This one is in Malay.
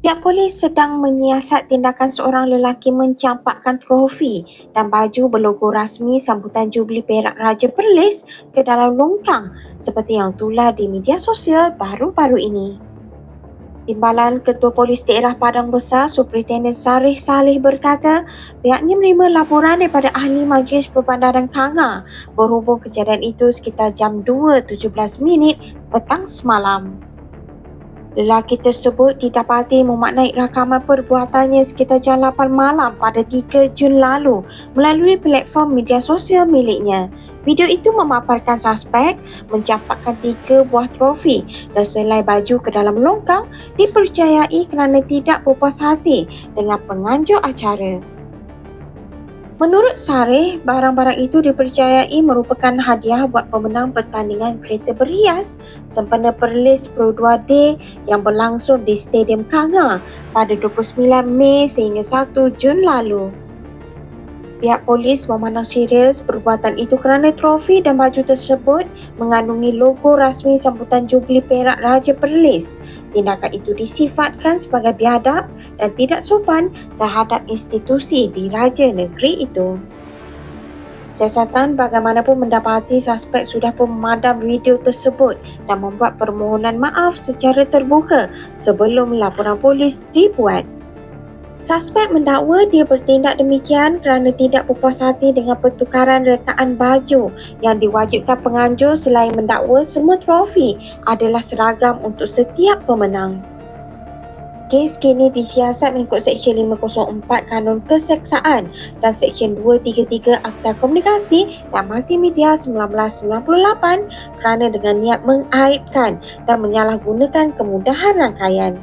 Pihak polis sedang menyiasat tindakan seorang lelaki mencampakkan trofi dan baju berlogo rasmi sambutan Jubli Perak Raja Perlis ke dalam longkang seperti yang tular di media sosial baru-baru ini. Timbalan Ketua Polis Daerah Padang Besar Superintendent Sarih Salih berkata pihaknya menerima laporan daripada ahli Majlis Perbandaran Kanga berhubung kejadian itu sekitar jam 2.17 minit petang semalam. Lelaki tersebut didapati memaknai rakaman perbuatannya sekitar jam 8 malam pada 3 Jun lalu melalui platform media sosial miliknya. Video itu memaparkan suspek mencampakkan tiga buah trofi dan selai baju ke dalam longkang dipercayai kerana tidak berpuas hati dengan penganjur acara. Menurut Sareh, barang-barang itu dipercayai merupakan hadiah buat pemenang pertandingan kereta berhias sempena Perlis Pro 2D yang berlangsung di Stadium Kanga pada 29 Mei sehingga 1 Jun lalu. Pihak polis memandang serius perbuatan itu kerana trofi dan baju tersebut mengandungi logo rasmi sambutan Jubli Perak Raja Perlis. Tindakan itu disifatkan sebagai biadab dan tidak sopan terhadap institusi di Raja Negeri itu. Siasatan bagaimanapun mendapati suspek sudah pun memadam video tersebut dan membuat permohonan maaf secara terbuka sebelum laporan polis dibuat. Suspek mendakwa dia bertindak demikian kerana tidak berpuas hati dengan pertukaran rekaan baju yang diwajibkan penganjur selain mendakwa semua trofi adalah seragam untuk setiap pemenang. Kes kini disiasat mengikut Seksyen 504 Kanun Keseksaan dan Seksyen 233 Akta Komunikasi dan Multimedia 1998 kerana dengan niat mengaibkan dan menyalahgunakan kemudahan rangkaian.